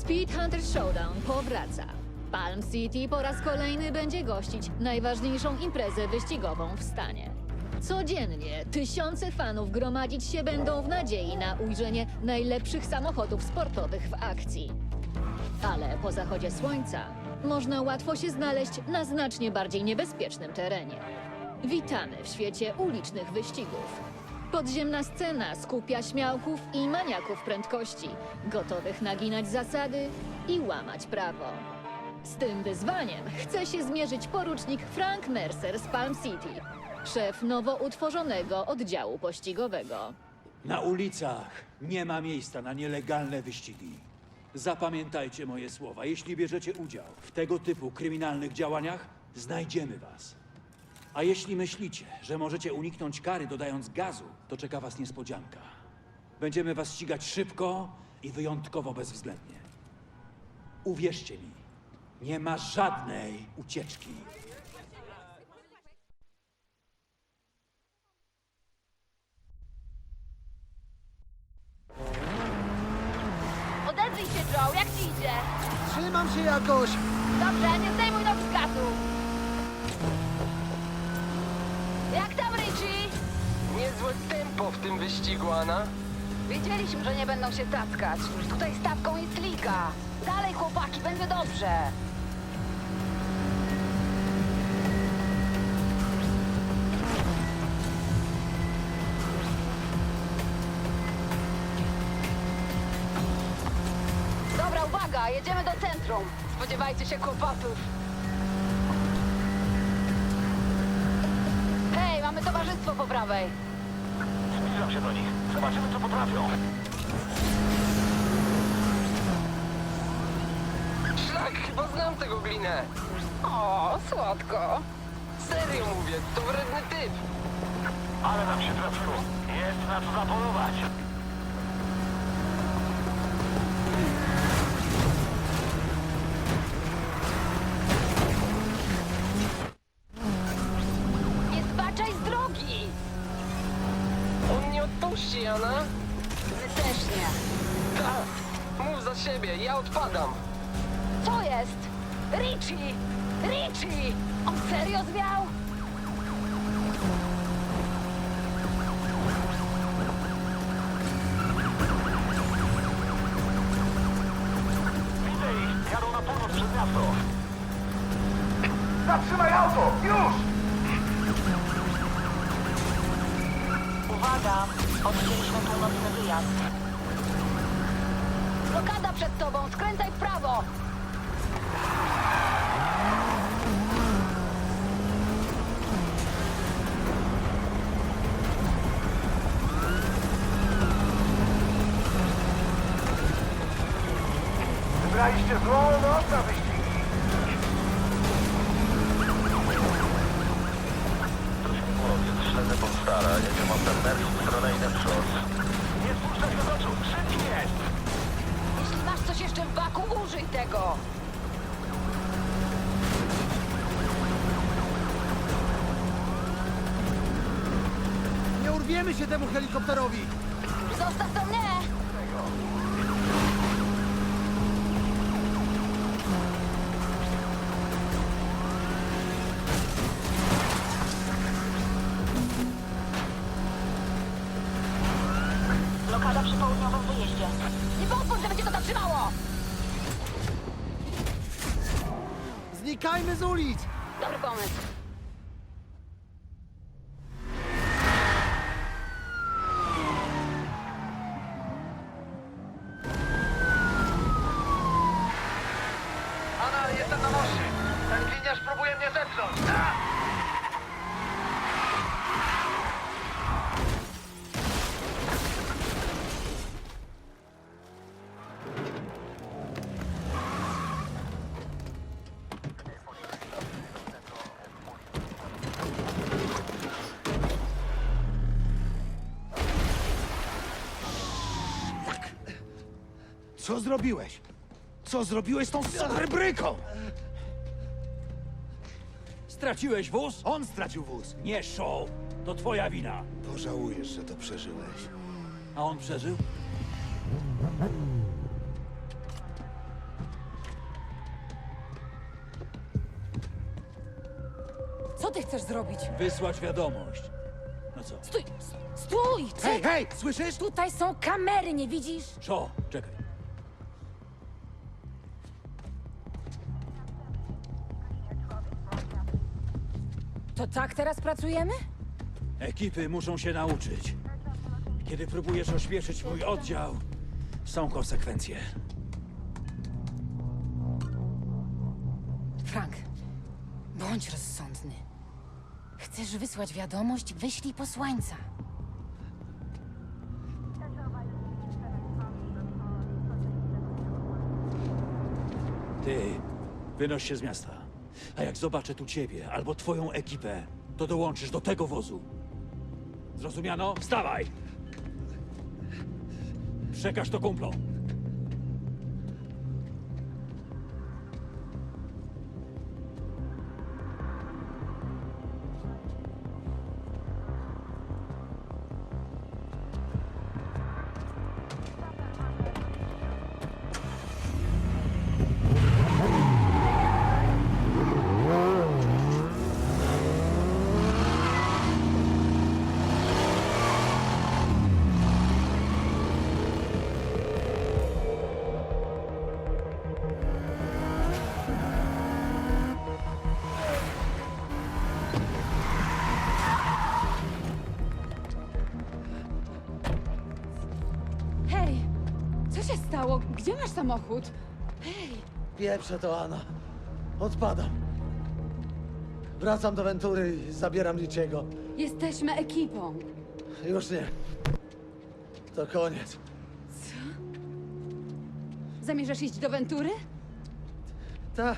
Speed Hunter Showdown powraca. Palm City po raz kolejny będzie gościć najważniejszą imprezę wyścigową w stanie. Codziennie tysiące fanów gromadzić się będą w nadziei na ujrzenie najlepszych samochodów sportowych w akcji. Ale po zachodzie słońca można łatwo się znaleźć na znacznie bardziej niebezpiecznym terenie. Witamy w świecie ulicznych wyścigów. Podziemna scena skupia śmiałków i maniaków prędkości, gotowych naginać zasady i łamać prawo. Z tym wyzwaniem chce się zmierzyć porucznik Frank Mercer z Palm City, szef nowo utworzonego oddziału pościgowego. Na ulicach nie ma miejsca na nielegalne wyścigi. Zapamiętajcie moje słowa. Jeśli bierzecie udział w tego typu kryminalnych działaniach, znajdziemy was. A jeśli myślicie, że możecie uniknąć kary dodając gazu, to czeka was niespodzianka. Będziemy was ścigać szybko i wyjątkowo bezwzględnie. Uwierzcie mi, nie ma żadnej ucieczki. Odezwij się, Joe, jak ci idzie? Trzymam się jakoś! Dobrze, nie zdejmuj nogi z gazu. Jak tam? Niezłe tempo w tym wyścigu, Anna. Wiedzieliśmy, że nie będą się tackać. Tutaj stawką jest liga. Dalej, chłopaki, będzie dobrze. Dobra, uwaga, jedziemy do centrum. Spodziewajcie się kłopotów. Hej, mamy towarzystwo po prawej. Zbliżam się do nich. Zobaczymy, co potrafią. Szlak, chyba znam tego glinę. O, słodko. Serio mówię, to wredny typ. Ale nam się trafiło. Jest na co zapolować. Odpuści, Anna. My też nie. Tak, mów za siebie, ja odpadam. Co jest? Richie! Richie! On serio zwiał? Widzę ich. Jadą na północ przez miasto. Zatrzymaj auto! Już! Blokada przed tobą, skręcaj w prawo! Znikajmy z ulic! Dobry pomysł. Co zrobiłeś? Co zrobiłeś z tą celebryką? Straciłeś wóz? On stracił wóz. Nie, show. To twoja wina. Pożałujesz, że to przeżyłeś. A on przeżył? Co ty chcesz zrobić? Wysłać wiadomość. No co? Stój! Stój! Czy... Hej, hej! Słyszysz? Tutaj są kamery, nie widzisz? Show, czekaj. Tak teraz pracujemy? Ekipy muszą się nauczyć. Kiedy próbujesz ośmieszyć mój oddział, są konsekwencje. Frank, bądź rozsądny. Chcesz wysłać wiadomość? Wyślij posłańca. Ty, wynoś się z miasta. A jak zobaczę tu ciebie albo twoją ekipę, to dołączysz do tego wozu. Zrozumiano? Wstawaj! Przekaż to kumplom. Gdzie masz samochód? Pieprze to, Anna. Odpadam. Wracam do Ventury i zabieram Liciego. Jesteśmy ekipą. Już nie. To koniec. Zamierzasz iść do Ventury? Ta.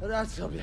Radź sobie.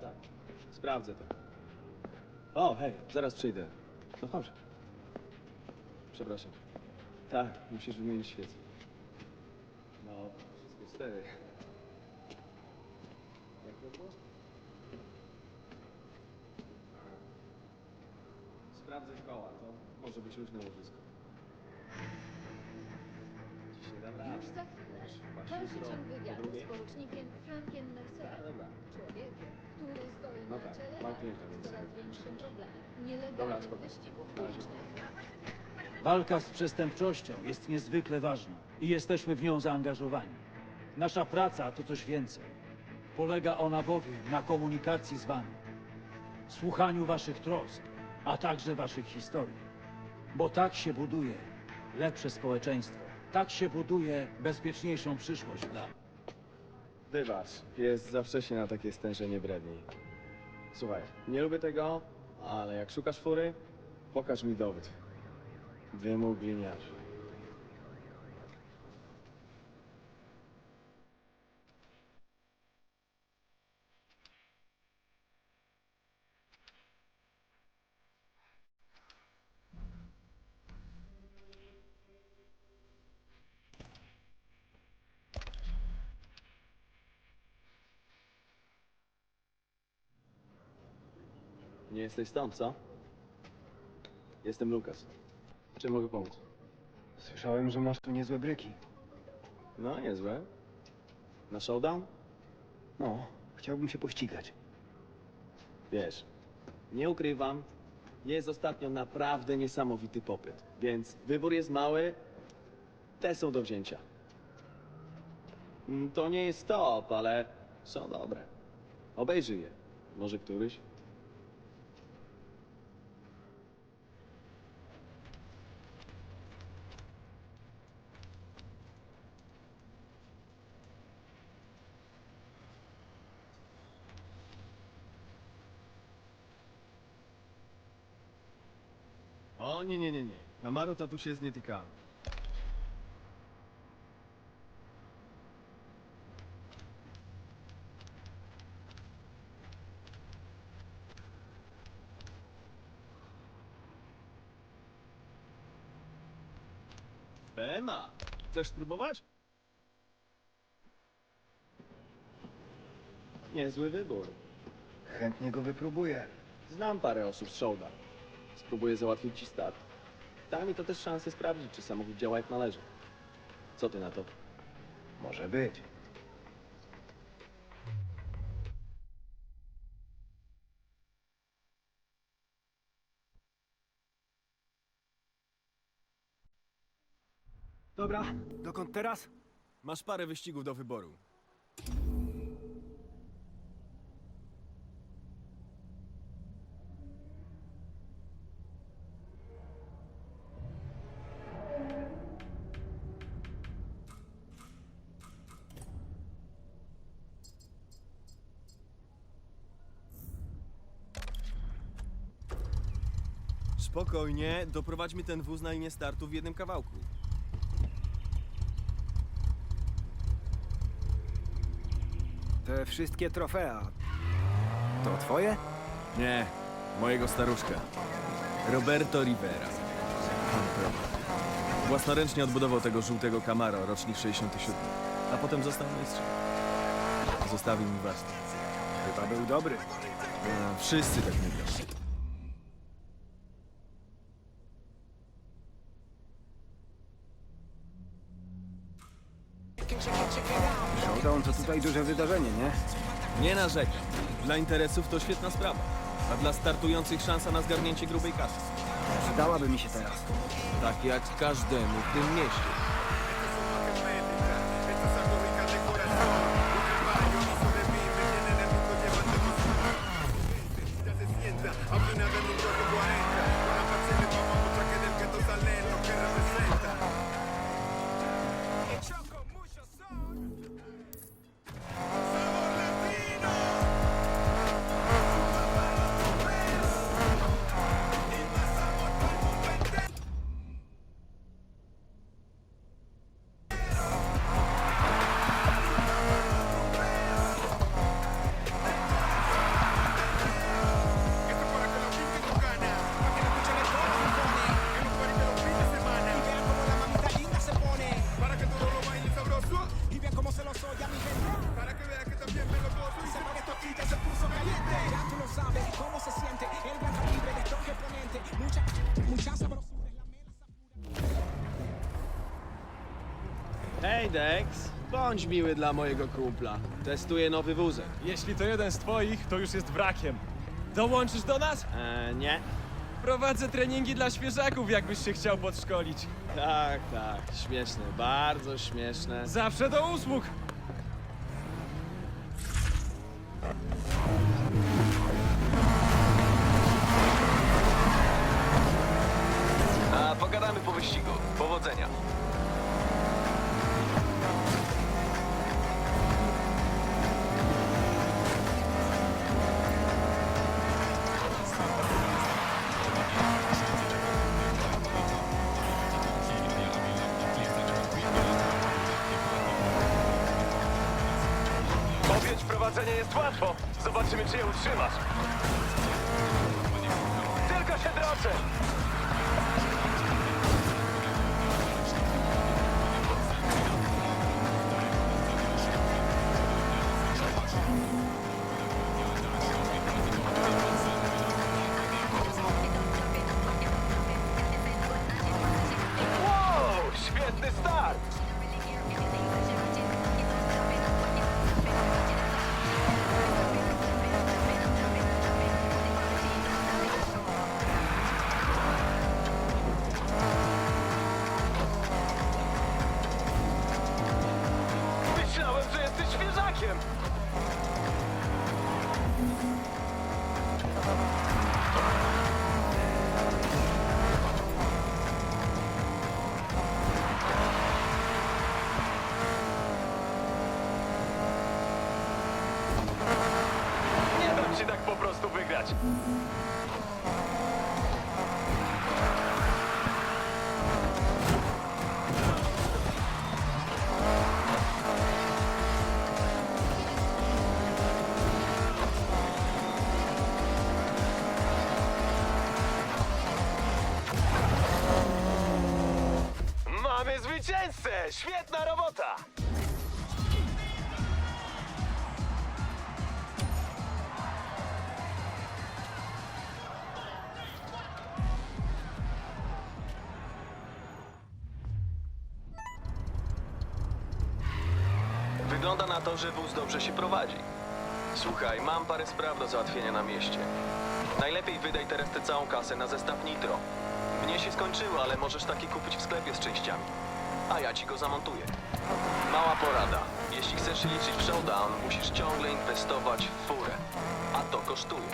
Tak. Sprawdzę to. O, hej, zaraz przyjdę. No dobrze. Przepraszam. Tak, musisz wymienić świecę. No, wszystko cztery. Jak to było? Sprawdzę koła, to może być różne łożysko. Nie dam rady. Już za chwilę. Dalszy ciąg wywiadu z porucznikiem Frankiem Mercerem. Dobra. Człowiekiem, który stoi No na tak, czele coraz większym problemem nielegalnych wyścigów ulicznych. Walka z przestępczością jest niezwykle ważna i jesteśmy w nią zaangażowani. Nasza praca to coś więcej. Polega ona bowiem na komunikacji z wami, słuchaniu waszych trosk, a także waszych historii. Bo tak się buduje lepsze społeczeństwo. Tak się buduje bezpieczniejszą przyszłość dla Wybacz, jest za wcześnie na takie stężenie bredni. Słuchaj, nie lubię tego, ale jak szukasz fury, pokaż mi dowód. Wymóg gliniarzy. Nie jesteś stąd, co? Jestem Lukas. Czym mogę pomóc? Słyszałem, że masz tu niezłe bryki. No, niezłe. Na showdown? No, chciałbym się pościgać. Wiesz, nie ukrywam, jest ostatnio naprawdę niesamowity popyt. Więc wybór jest mały, te są do wzięcia. Mm, To nie jest top, ale są dobre. Obejrzyj je. Może któryś? O, nie, nie, nie, nie. Camaro to tu się z nie tykamy. Bema! Chcesz spróbować? Niezły wybór. Chętnie go wypróbuję. Znam parę osób z Showda. Spróbuję załatwić ci start. Da mi to też szansę sprawdzić, czy samochód działa jak należy. Co ty na to? Może być. Dobra, dokąd teraz? Masz parę wyścigów do wyboru. Spokojnie, doprowadź mi ten wóz na linię startu w jednym kawałku. Te wszystkie trofea. To twoje? Nie, mojego staruszka. Roberto Rivera. Własnoręcznie odbudował tego żółtego Camaro, rocznik 67. A potem został mistrzem. Zostawił mi warsztat. Chyba był dobry. No, wszyscy tak mówią. Tutaj duże wydarzenie, nie? Nie narzekam. Dla interesów to świetna sprawa. A dla startujących szansa na zgarnięcie grubej kasy. Przydałaby mi się teraz. Tak jak każdemu w tym mieście. Hej Dex, bądź miły dla mojego kumpla. Testuję nowy wózek. Jeśli to jeden z twoich, to już jest wrakiem. Dołączysz do nas? Eee, nie? Prowadzę treningi dla świeżaków, jakbyś się chciał podszkolić. Tak, tak, śmieszne, bardzo śmieszne. Zawsze do usług. Prowadzenie jest łatwo. Zobaczymy, czy je utrzymasz. Tylko się droczę. Zwycięzcę! Świetna robota! Wygląda na to, że wóz dobrze się prowadzi. Słuchaj, mam parę spraw do załatwienia na mieście. Najlepiej wydaj teraz tę całą kasę na zestaw Nitro. Mnie się skończyło, ale możesz taki kupić w sklepie z częściami. A ja ci go zamontuję. Mała porada. Jeśli chcesz liczyć w showdown, musisz ciągle inwestować w furę. A to kosztuje.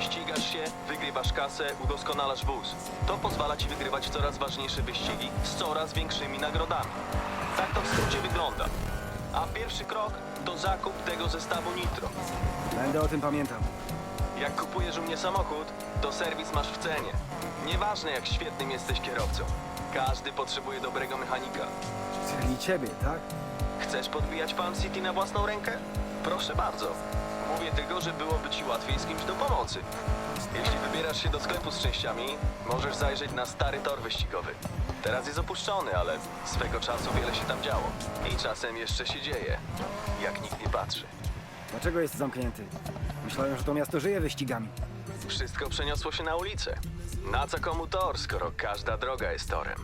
Ścigasz się, wygrywasz kasę, udoskonalasz wóz. To pozwala ci wygrywać coraz ważniejsze wyścigi z coraz większymi nagrodami. Tak to w skrócie wygląda. A pierwszy krok to zakup tego zestawu Nitro. Będę o tym pamiętał. Jak kupujesz u mnie samochód, to serwis masz w cenie. Nieważne jak świetnym jesteś kierowcą. Każdy potrzebuje dobrego mechanika. Czyli ciebie, tak? Chcesz podbijać Palm City na własną rękę? Proszę bardzo. Mówię tylko, że byłoby ci łatwiej z kimś do pomocy. Jeśli wybierasz się do sklepu z częściami, możesz zajrzeć na stary tor wyścigowy. Teraz jest opuszczony, ale swego czasu wiele się tam działo. I czasem jeszcze się dzieje, jak nikt nie patrzy. Dlaczego jest zamknięty? Myślałem, że to miasto żyje wyścigami. Wszystko przeniosło się na ulicę. Na co komu tor, skoro każda droga jest torem?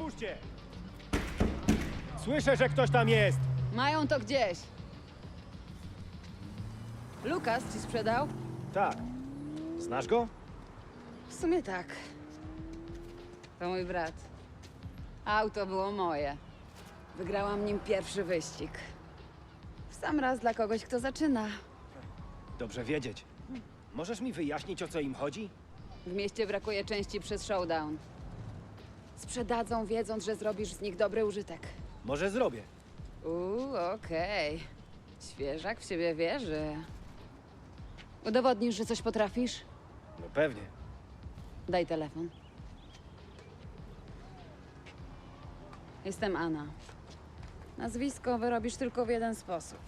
Otwórzcie! Słyszę, że ktoś tam jest! Mają to gdzieś. Lukas ci sprzedał? Tak. Znasz go? W sumie tak. To mój brat. Auto było moje. Wygrałam nim pierwszy wyścig. W sam raz dla kogoś, kto zaczyna. Dobrze wiedzieć. Możesz mi wyjaśnić, o co im chodzi? W mieście brakuje części przez showdown. Sprzedadzą, wiedząc, że zrobisz z nich dobry użytek. Może zrobię. Uuu, okej. Świeżak w siebie wierzy. Udowodnisz, że coś potrafisz? No pewnie. Daj telefon. Jestem Anna. Nazwisko wyrobisz tylko w jeden sposób.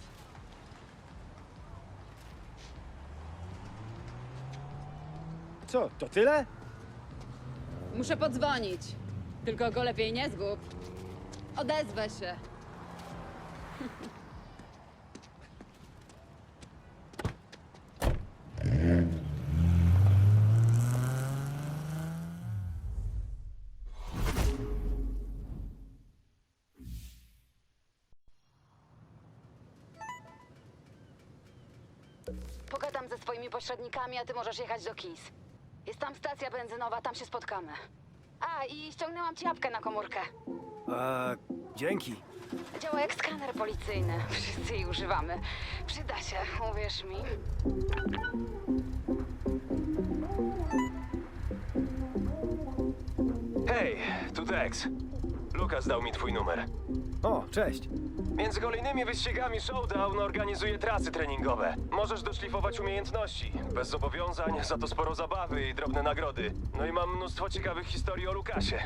Co, to tyle? Muszę podzwonić. Tylko go lepiej nie zgub. Odezwę się. Pogadam ze swoimi pośrednikami, a ty możesz jechać do Kis. Jest tam stacja benzynowa, tam się spotkamy. A, i ściągnęłam ci apkę na komórkę. Eee, dzięki. Działa jak skaner policyjny. Wszyscy jej używamy. Przyda się, uwierz mi. Hej, tu Dex. Lukas dał mi twój numer. O, cześć. Między kolejnymi wyścigami Showdown organizuje trasy treningowe. Możesz doszlifować umiejętności. Bez zobowiązań, za to sporo zabawy i drobne nagrody. No i mam mnóstwo ciekawych historii o Lukasie.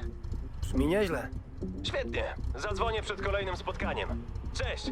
Brzmi nieźle. Świetnie. Zadzwonię przed kolejnym spotkaniem. Cześć!